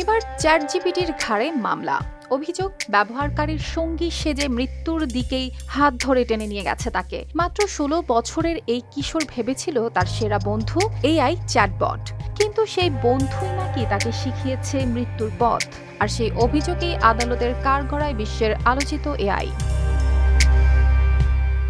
এবার চ্যাট জিপিটির ঘাড়ে মামলা। অভিযোগ, ব্যবহারকারীর সঙ্গী সেজে মৃত্যুর দিকেই হাত ধরে টেনে নিয়ে গেছে তাকে। মাত্র ষোলো বছরের এই কিশোর ভেবেছিল তার সেরা বন্ধু এআই চ্যাটবট। কিন্তু সেই বন্ধুই নাকি তাকে শিখিয়েছে মৃত্যুর পথ। আর সেই অভিযোগেই আদালতের কারগড়ায় বিশ্বের আলোচিত এআই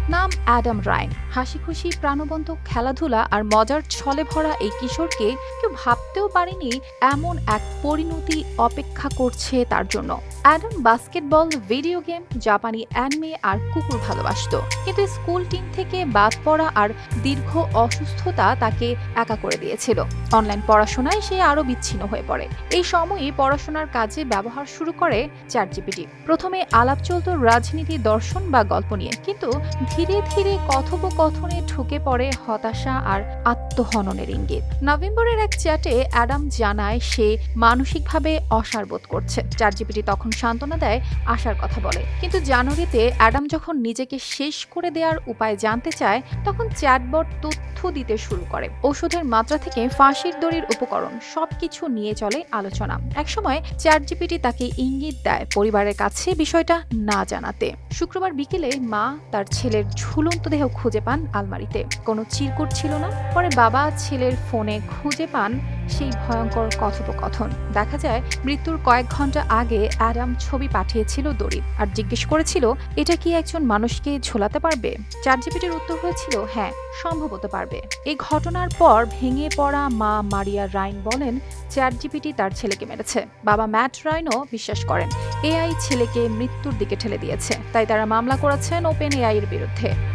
নাম অ্যাডাম রাইন। হাসি খুশি প্রাণবন্ত, খেলাধুলা আর মজার ছলে ভরা এই কিশোরকে কেউ ভাবতেও পারেনি এমন এক পরিণতি অপেক্ষা করছে তার জন্য। অ্যাডাম বাস্কেটবল, ভিডিও গেম, জাপানি অ্যানিমে আর কুকুর ভালোবাসতো। কিন্তু স্কুল টিম থেকে বাদ পড়া আর দীর্ঘ অসুস্থতা তাকে একা করে দিয়েছিল। অনলাইন পড়াশোনায় সে আরও বিচ্ছিন্ন হয়ে পড়ে। এই সময়ে পড়াশোনার কাজে ব্যবহার শুরু করে চ্যাট জিপিটি প্রথমে আলাপ চলত রাজনীতি, দর্শন বা গল্প নিয়ে। কিন্তু ধীরে ধীরে কথোপকথনে ঢুকে পড়ে হতাশা আর আত্মহননের ইঙ্গিত। নভেম্বরের এক চ্যাটে অ্যাডাম জানায় সে মানসিকভাবে অসার বোধ করছে। চ্যাট জিপিটি তখন সান্ত্বনা দেয়, আশার কথা বলে। কিন্তু জানুয়ারিতে অ্যাডাম যখন নিজেকে শেষ করে দেওয়ার উপায় জানতে চায়, তখন চ্যাটবট তথ্য দিতে শুরু করে। ওষুধের মাত্রা থেকে ফাঁসির দড়ির উপকরণ সবকিছু নিয়ে চলে আলোচনা। একসময় চ্যাট জিপিটি তাকে ইঙ্গিত দেয় পরিবারের কাছে বিষয়টা না জানাতে। শুক্রবার বিকেলে মা তার ছেলের ঝুলন্ত দেহ খুঁজে পান আলমারিতে। কোনো চিরকুট ছিল না। পরে বাবা ছেলের ফোনে খুঁজে পান সেই ভয়ঙ্কর কথোপকথন। দেখা যায়, মৃত্যুর কয়েক ঘণ্টা আগে অ্যাডাম ছবি পাঠিয়েছিল দড়ির আর জিজ্ঞেস করেছিল, এটা কি একজন মানুষকে ঝোলাতে পারবে? চারজিপিটির উত্তর হয়েছিল হ্যাঁ সম্ভবত পারবে। এই ঘটনার পর ভেঙে পড়া মা মারিয়া রাইন বলেন চ্যাট জিপিটি তার ছেলেকে মেরেছে। বাবা ম্যাট রাইনও বিশ্বাস করেন এআই ছেলেকে মৃত্যুর দিকে ঠেলে দিয়েছে। তাই তারা মামলা করেছেন ওপেন এআই এর বিরুদ্ধে।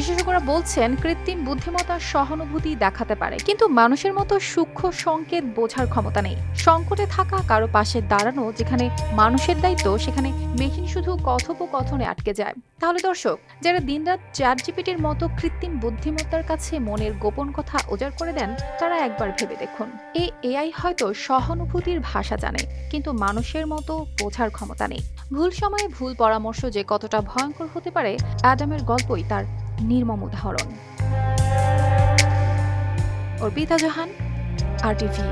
বিশেষজ্ঞরা বলছেন কৃত্রিম বুদ্ধিমত্তা সহানুভূতি দেখাতে পারে, কিন্তু মানুষের মতো সূক্ষ্ম সংকেত বোঝার ক্ষমতা নেই। সংকটে থাকা কারও পাশে দাঁড়ানো, যেখানে মানুষের দায়িত্ব, সেখানে মেশিন শুধু কথোপকথনে আটকে যায়। তাহলে দর্শক, যারা দিনরাত চ্যাট জিপিটির মতো কৃত্রিম বুদ্ধিমত্তার কাছে মনের গোপন কথা উজাড় করে দেন, তারা একবার ভেবে দেখুন। এই এআই হয়তো সহানুভূতির ভাষা জানে, কিন্তু মানুষের মতো বোঝার ক্ষমতা নেই। ভুল সময়ে ভুল পরামর্শ যে কতটা ভয়ঙ্কর হতে পারে, অ্যাডামের গল্পই তার নির্মম উদাহরণ। অর্পিতা জাহান আর টিভি